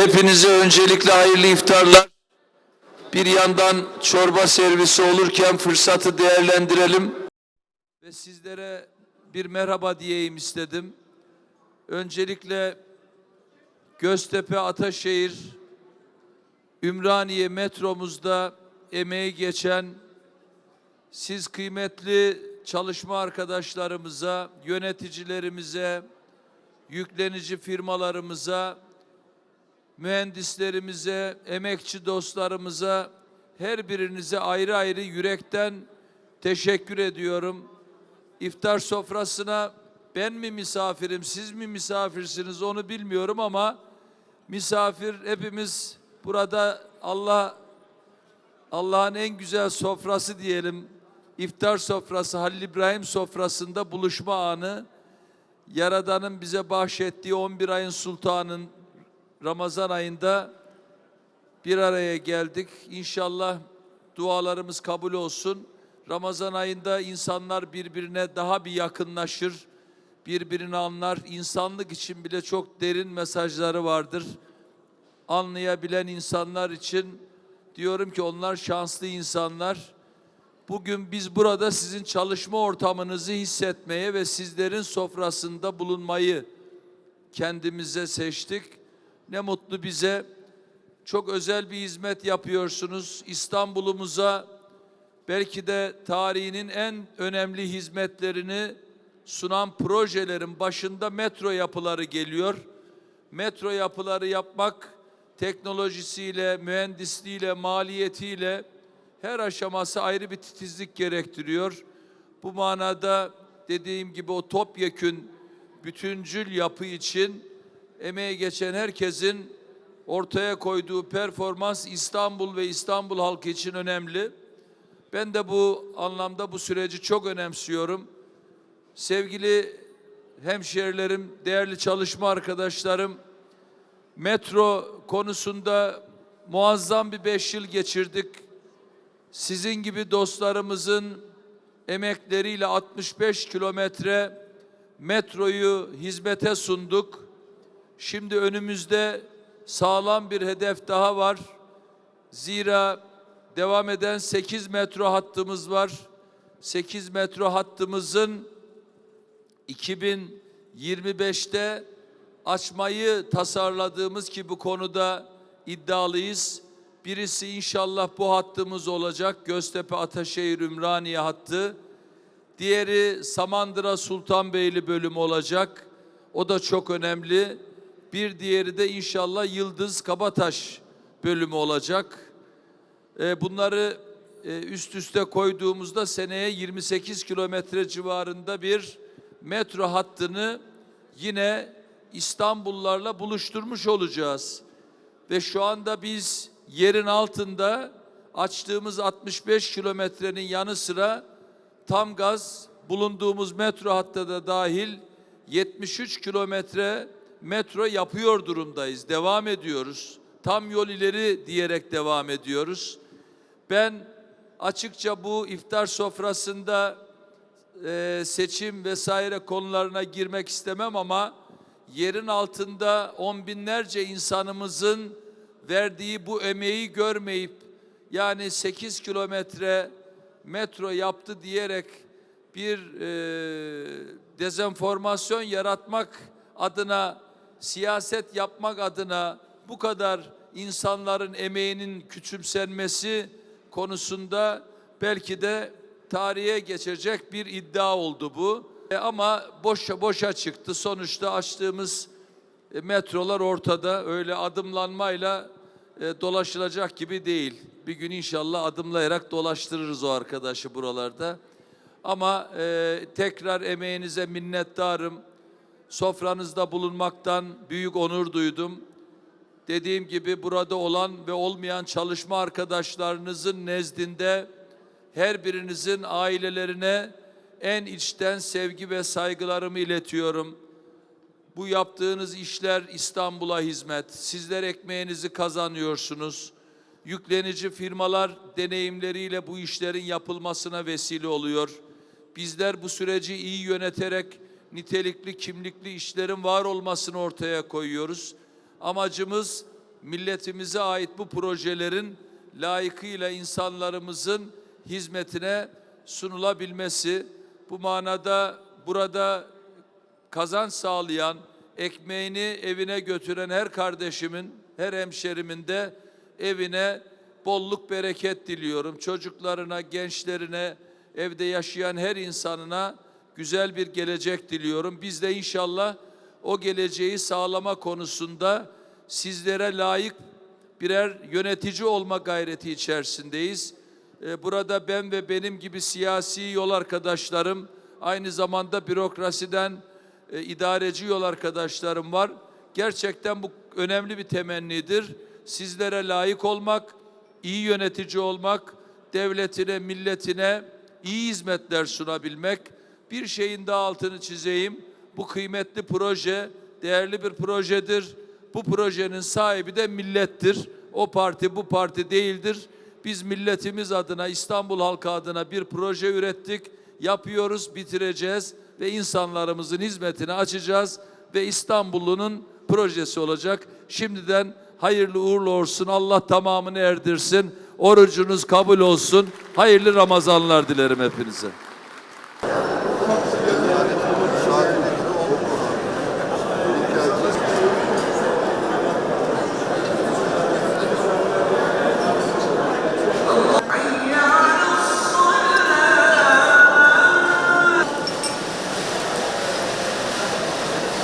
Hepinize öncelikle hayırlı iftarlar. Bir yandan çorba servisi olurken fırsatı değerlendirelim. Ve sizlere bir merhaba diyeyim istedim. Öncelikle Göztepe Ataşehir Ümraniye metromuzda emeği geçen siz kıymetli çalışma arkadaşlarımıza, yöneticilerimize, yüklenici firmalarımıza, mühendislerimize, emekçi dostlarımıza, her birinize ayrı ayrı yürekten teşekkür ediyorum. İftar sofrasına ben mi misafirim, siz mi misafirsiniz onu bilmiyorum ama misafir hepimiz burada Allah Allah'ın en güzel sofrası diyelim. İftar sofrası, Halil İbrahim sofrasında buluşma anı. Yaradan'ın bize bahşettiği 11 ayın sultanın Ramazan ayında bir araya geldik. İnşallah dualarımız kabul olsun. Ramazan ayında insanlar birbirine daha bir yakınlaşır, birbirini anlar. İnsanlık için bile çok derin mesajları vardır. Anlayabilen insanlar için diyorum ki onlar şanslı insanlar. Bugün biz burada sizin çalışma ortamınızı hissetmeye ve sizlerin sofrasında bulunmayı kendimize seçtik. Ne mutlu bize. Çok özel bir hizmet yapıyorsunuz. İstanbul'umuza belki de tarihinin en önemli hizmetlerini sunan projelerin başında metro yapıları geliyor. Metro yapıları yapmak teknolojisiyle, mühendisliğiyle, maliyetiyle her aşaması ayrı bir titizlik gerektiriyor. Bu manada dediğim gibi o topyekün bütüncül yapı için emeği geçen herkesin ortaya koyduğu performans İstanbul ve İstanbul halkı için önemli. Ben de bu anlamda bu süreci çok önemsiyorum. Sevgili hemşerilerim, değerli çalışma arkadaşlarım, metro konusunda muazzam bir beş yıl geçirdik. Sizin gibi dostlarımızın emekleriyle 65 kilometre metroyu hizmete sunduk. Şimdi önümüzde sağlam bir hedef daha var. Zira devam eden 8 metro hattımız var. 8 metro hattımızın 2025'te açmayı tasarladığımız ki bu konuda iddialıyız. Birisi inşallah bu hattımız olacak. Göztepe Ataşehir Ümraniye hattı. Diğeri Samandıra Sultanbeyli bölümü olacak. O da çok önemli. Bir diğeri de inşallah Yıldız Kabataş bölümü olacak. E, bunları e, üst üste koyduğumuzda seneye 28 kilometre civarında bir metro hattını yine İstanbullarla buluşturmuş olacağız. Ve şu anda biz yerin altında açtığımız 65 kilometrenin yanı sıra tam gaz bulunduğumuz metro hatta da dahil 73 kilometre metro yapıyor durumdayız. Devam ediyoruz. Tam yol ileri diyerek devam ediyoruz. Ben açıkça bu iftar sofrasında e, seçim vesaire konularına girmek istemem ama yerin altında on binlerce insanımızın verdiği bu emeği görmeyip yani 8 kilometre metro yaptı diyerek bir e, dezenformasyon yaratmak adına siyaset yapmak adına bu kadar insanların emeğinin küçümsenmesi konusunda belki de tarihe geçecek bir iddia oldu bu. E, ama boşa boşa çıktı. Sonuçta açtığımız e, metrolar ortada. Öyle adımlanmayla e, dolaşılacak gibi değil. Bir gün inşallah adımlayarak dolaştırırız o arkadaşı buralarda. Ama e, tekrar emeğinize minnettarım. Sofranızda bulunmaktan büyük onur duydum. Dediğim gibi burada olan ve olmayan çalışma arkadaşlarınızın nezdinde her birinizin ailelerine en içten sevgi ve saygılarımı iletiyorum. Bu yaptığınız işler İstanbul'a hizmet. Sizler ekmeğinizi kazanıyorsunuz. Yüklenici firmalar deneyimleriyle bu işlerin yapılmasına vesile oluyor. Bizler bu süreci iyi yöneterek nitelikli, kimlikli işlerin var olmasını ortaya koyuyoruz. Amacımız milletimize ait bu projelerin layıkıyla insanlarımızın hizmetine sunulabilmesi. Bu manada burada kazanç sağlayan, ekmeğini evine götüren her kardeşimin, her hemşerimin de evine bolluk bereket diliyorum. Çocuklarına, gençlerine, evde yaşayan her insanına güzel bir gelecek diliyorum. Biz de inşallah o geleceği sağlama konusunda sizlere layık birer yönetici olma gayreti içerisindeyiz. Ee, Burada ben ve benim gibi siyasi yol arkadaşlarım, aynı zamanda bürokrasiden e, idareci yol arkadaşlarım var. Gerçekten bu önemli bir temennidir. Sizlere layık olmak, iyi yönetici olmak, devletine, milletine iyi hizmetler sunabilmek. Bir şeyin daha altını çizeyim. Bu kıymetli proje değerli bir projedir. Bu projenin sahibi de millettir. O parti bu parti değildir. Biz milletimiz adına, İstanbul halkı adına bir proje ürettik. Yapıyoruz, bitireceğiz ve insanlarımızın hizmetine açacağız ve İstanbul'un projesi olacak. Şimdiden hayırlı uğurlu olsun. Allah tamamını erdirsin. Orucunuz kabul olsun. Hayırlı Ramazanlar dilerim hepinize.